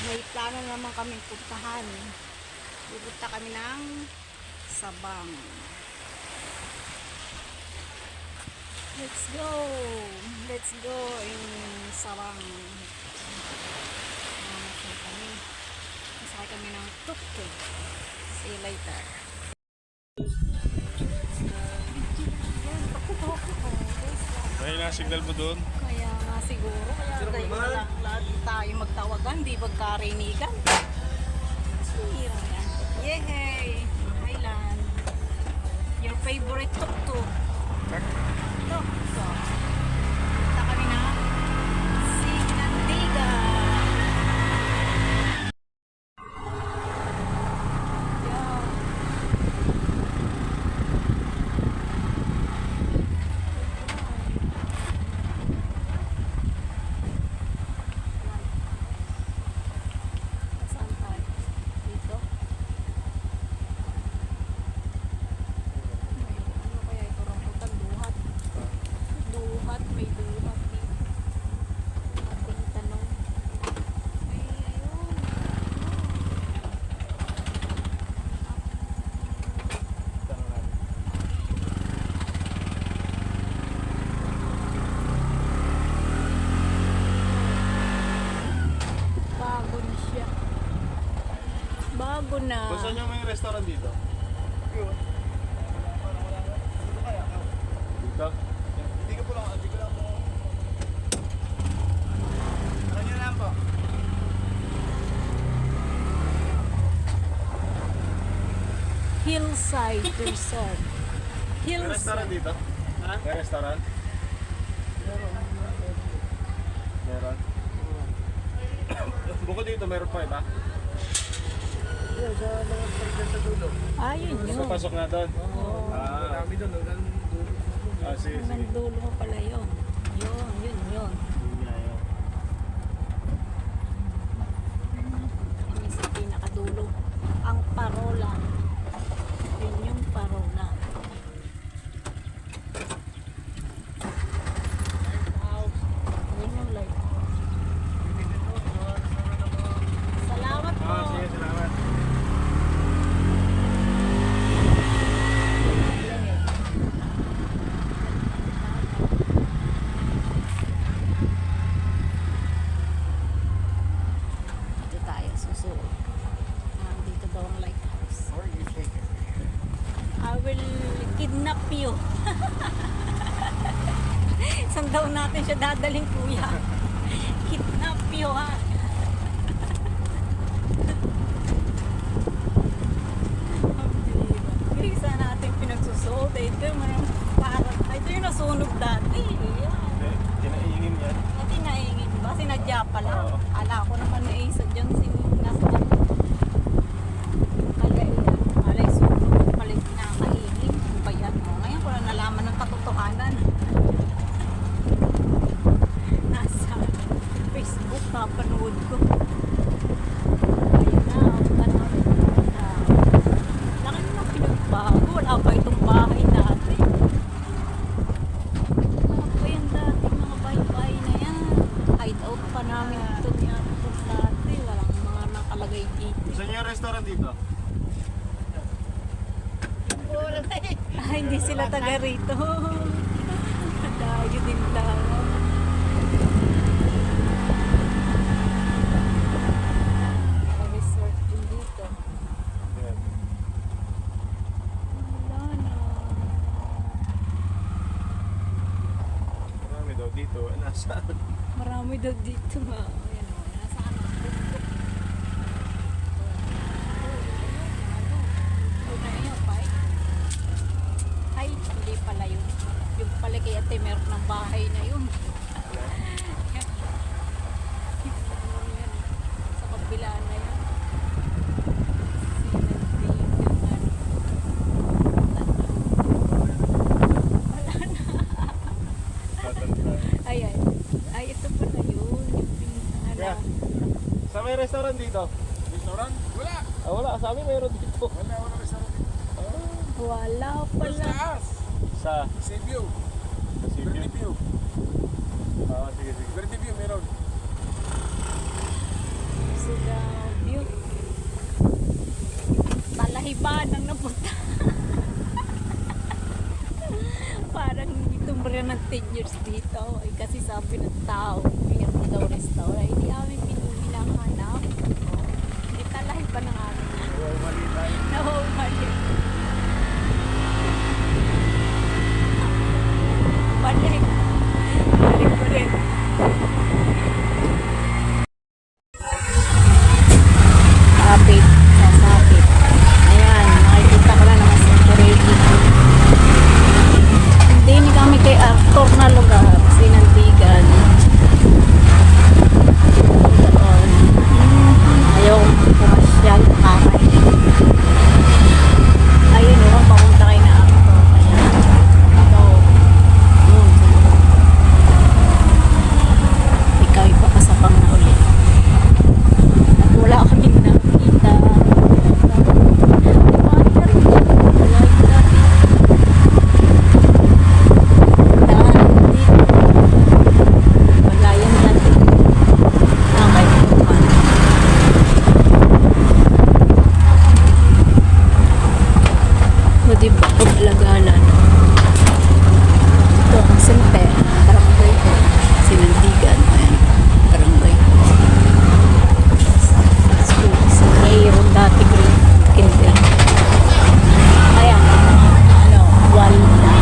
May plano naman kami puntahan. Pupunta kami ng Sabang. Let's go! Let's go in Sabang. Mamasyal kami. Masakay kami ng tuk-tuk. See you later. May na signal mo doon. Kaya siguro, kaya tayo na lang lahat tayo magtawagan, di magkarinigan. Sira yan. Yehey! Highland. Your favorite tuk-tuk. Tuk-tuk. Punta kami na Signandiga. Yeah. Saan tayo? Dito? May ano kaya ito rambutan? Duhat. Duhat. May duhat dito. Ating tanong. Ay, ayun. Bago na siya. Bago na. Kung saan yung may restaurant dito? Dito? Hindi ko po lang, hindi ko lang po. Ano nyo lang po? Hillside Resort. May restaurant Hillside. dito? Ha? May restaurant? Meron. Bukod dito, meron pa iba? Yan, sa mga pagkat sa dulo. Ayun yun. Papasok na doon? Oo. Ah. Marami doon, hanggang dulo. Ah, sige, sige. Nagdulo mo pala yun. Yun, yun, yun. Yun yun. Yun yung sa pinakadulo. Ang parola. Yun yung parola. Yun yung light. Salamat po. Ah, sige, salamat. Dito tayo susunod. Nandito daw ang lighthouse. Or you take it. I will kidnap you. Saan daw natin siya dadaling kuya? kidnap you ha. Ang Isa natin pinagsusuot. Eh, Ito yung mga parang, ito yung nasunog dati. Hindi, kinaingin yan. Dati naingin ba? Sinadya pala. Oo. Ala ko naman na isa dyan. Sin, nasa Alay, alay sunog. Palay kinakaingin. Ano ba yan? O, ngayon ko na nalaman ng katotohanan. Nasa Facebook napanood ko. Ayun na, panoorin ko na. Laki naman pinagbago. Wala pa itong bahay dati. Mga po yan dati, mga bahay-bahay na yan. Hideout pa namin ito niya ito dati. Walang mga nakalagay dito. Saan yung restaurant dito? Ah, hindi sila taga rito. Dayo din daw. May resort din dito. Yan. Wala na. Marami daw dito. Nasaan? Marami daw dito nga. Ayan o, nasaan ang bundok? Oh, ano yun, pai? Ay, hindi pala yun. Yung pala kay Ate Mer ng bahay na yun. Yan, Sa kabila na. Tatanda. Ay, ay. Ay, ito yun. Yung Saan may restaurant dito? Restaurant? Wala. Ah, wala. Sabi mayroon dito. Wala, wala restaurant dito. Wala Doon pala. sa taas. Sa Sea view. Verde View. Ah, sige, sige. Verde View meron. Sila View. Ang napunta. Parang itong mga ng 10 years dito. Ay, kasi sabi ng tao, meron. Kami kay actor na lugar. Sinantigan. Doon. Ayaw pumasyal. Karay. Ayun o, papunta kayo na actor. Ayan. Ito. Yun. Ikaw ipapasapang na ulit. At wala kami nakita. Wala yan dati. Okay, kuman. O diba, pag-alagalan. Ito ang simpe. Barangay ko. Sinandigan. Ayan. Barangay ko. School. Sa mayroon dati grade kinder. Ayan. Ano, wall na.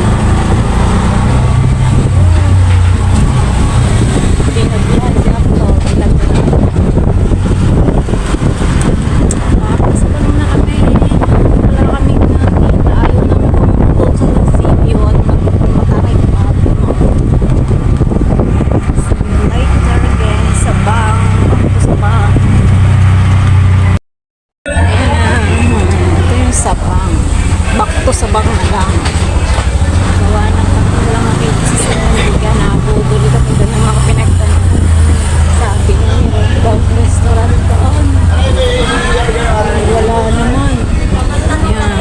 Pinagbihan si Apto. Pinagbihan. Tapos ganun na kami. Wala kaming nakita. Ayaw namin pumunta sa munisipyo at makakaipapo mo. Later again sa bang. Sa bang. Ayan. Ito yung sabang. Back to sabang na lang. Gawa ng lang nakita sa sinundigan. Nabudol kami doon ng mga pinagtanong. Sabi niya, meron daw restaurant doon. Ay, wala naman. Yan.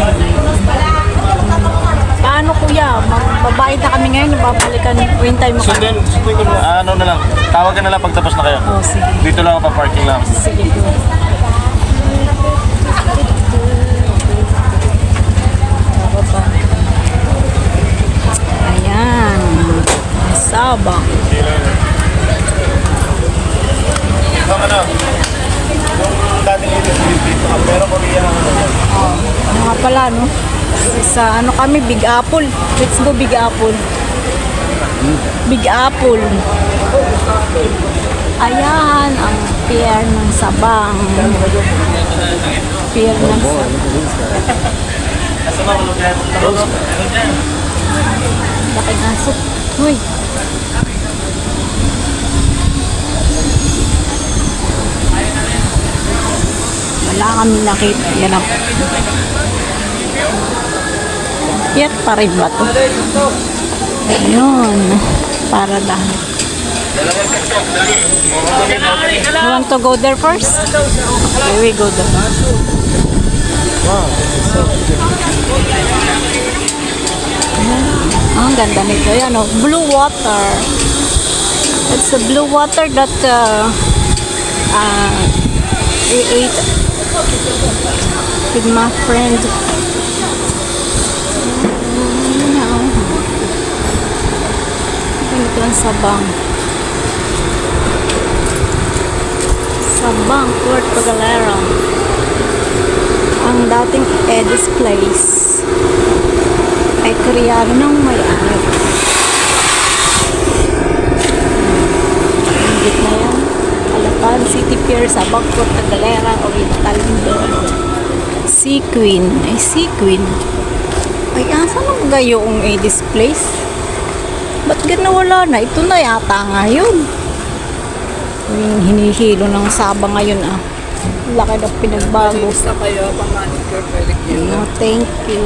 Paano kuya? Magbabayad na kami ngayon. Babalikan. Hintay mo kami. Sundin, sundin ko na. Ano na lang. Tawag ka na lang pag tapos na kayo. Oh, sige. Dito lang ako pa parking lang. Sige. Ayan. Sabang. Ito ano? Yung dating ito dito ka. Pero Korea ano. Oh, ano nga pala, no? Sa ano kami, Big Apple. Let's go Big Apple. Big Apple. Ayan, ang pier ng Sabang. Pier ng Sabang. Laking aso. Uy. Wala kami nakita. Yan ang... Yat pa rin ba to? Ayun. Para lahat. You want to go there first? Okay, we go there. Ang ganda nito. Yan o. Blue water. It's a blue water that uh, uh, we ate with my friend. Ganito ang sabang. Sabang, Puerto Galera. Ang dating Edis Place ay koreano ng may-ari. Ingit na yan. City Pier, Sabang, Puerto Galera, Oriental Mindoro. Sea Queen. Ay, Sea Queen. Ay, asa nang gayong Edis Place? Ba't gana wala na? Ito na yata ngayon. Yung hinihilo ng Sabang ngayon ah. Laki na pinagbago. Sa kayo, pamanicure, pedicure. No, thank you.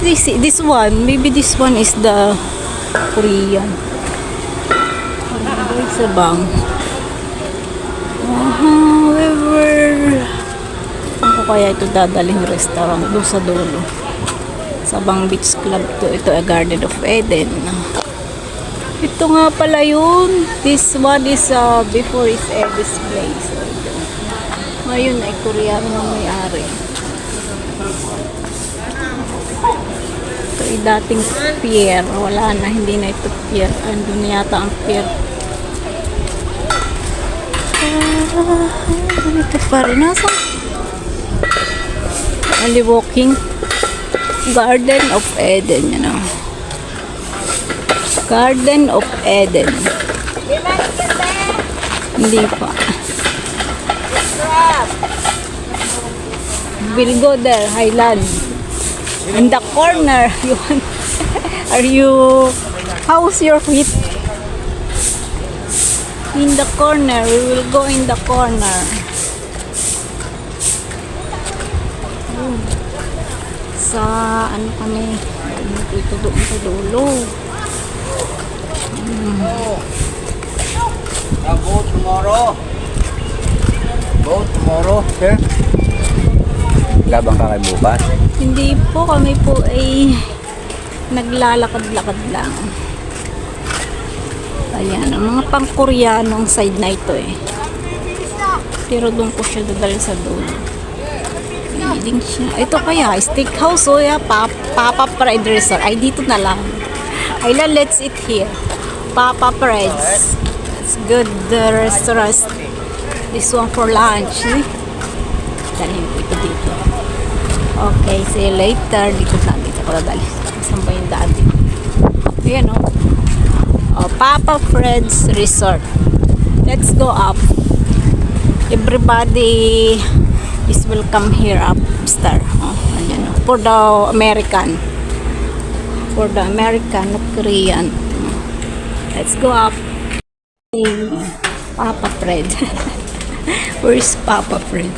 This this one, maybe this one is the Korean. Ano sa bang? Aha, where Saan ko kaya ito dadaling restaurant? Doon sa dulo. Sa Bang Beach Club to. Ito ay Garden of Eden. Ito nga pala yun. This one is uh, before is Edis Place. Ngayon ay Koreano ang may-ari. Ito ay dating pier. Wala na, hindi na ito pier. Andun na yata ang pier. Ah, ito pa rin. Nasa? Ali walking. Garden of Eden, you know. Garden of Eden. Hindi pa. We'll go there, Highland. In the corner, you want, are you, how's your feet? In the corner, we will go in the corner. Sa, ano kami, ito doon sa dulo. I'll go tomorrow. Go tomorrow, sir. Labang ka kay bukas. Hindi po kami po ay naglalakad-lakad lang. Ayan, ang mga pang-Koreanong side na ito eh. Pero doon ko siya dadalhin sa dulo. Feeding siya. Ito kaya, steakhouse o ya, Papa, Papa Fried Resort. Ay, dito na lang. Ayla, let's eat here. Papa Fred's. It's good the restaurant. This one for lunch. Dalhin ko ito dito. Okay, see you later. Dito na, dito ko dadali. Saan ba yung daan dito? Ayan o. Oh, Papa Fred's Resort. Let's go up. Everybody is welcome here upstairs. Oh, ayan o. For the American. For the American, not Korean. Let's go up. Papa Fred. Where's Papa Fred?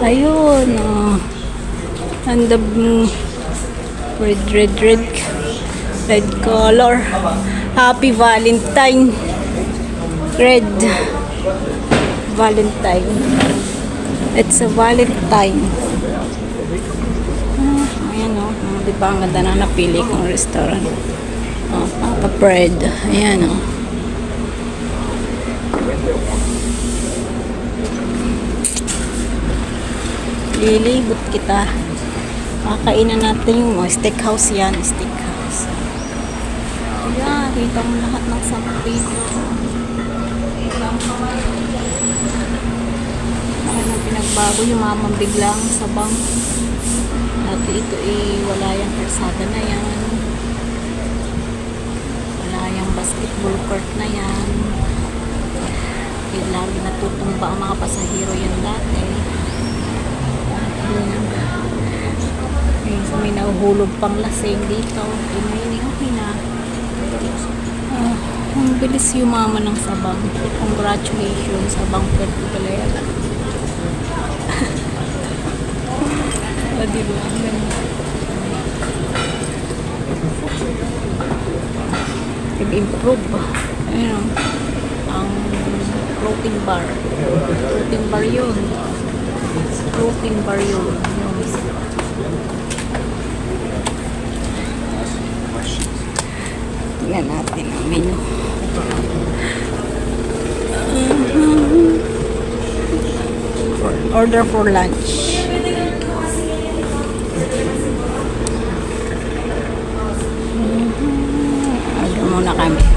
Ayun, oh. And the red, red, red, red color. Happy Valentine. Red. Valentine. It's a Valentine. Ah, ayan. Oh. Di ba ang ganda na napili kong restaurant. Oh, Papa Bread. Ayan o. Oh. Lilibot kita. Kakainan natin yung mga steakhouse yan. Steakhouse. Ayan, kita mo lahat ng sampit. Bakit nang pinagbago yung mamang biglang sa bang. Dati ito eh, wala yung persada na yan. Basketball court na yan. Eh, lagi natutumba ang mga pasahero yan dati. Ay, so may nahuhulog pang lasing dito. Ay, may okay na. Ah, ang bilis yumama ng sabang. Congratulations, sabang Puerto Galera. o, diba? Ganda. Nag-improve? Ayun, ang floating bar. Floating bar yun. Floating bar yun. Tingnan natin ang menu. Order for lunch. muna kami.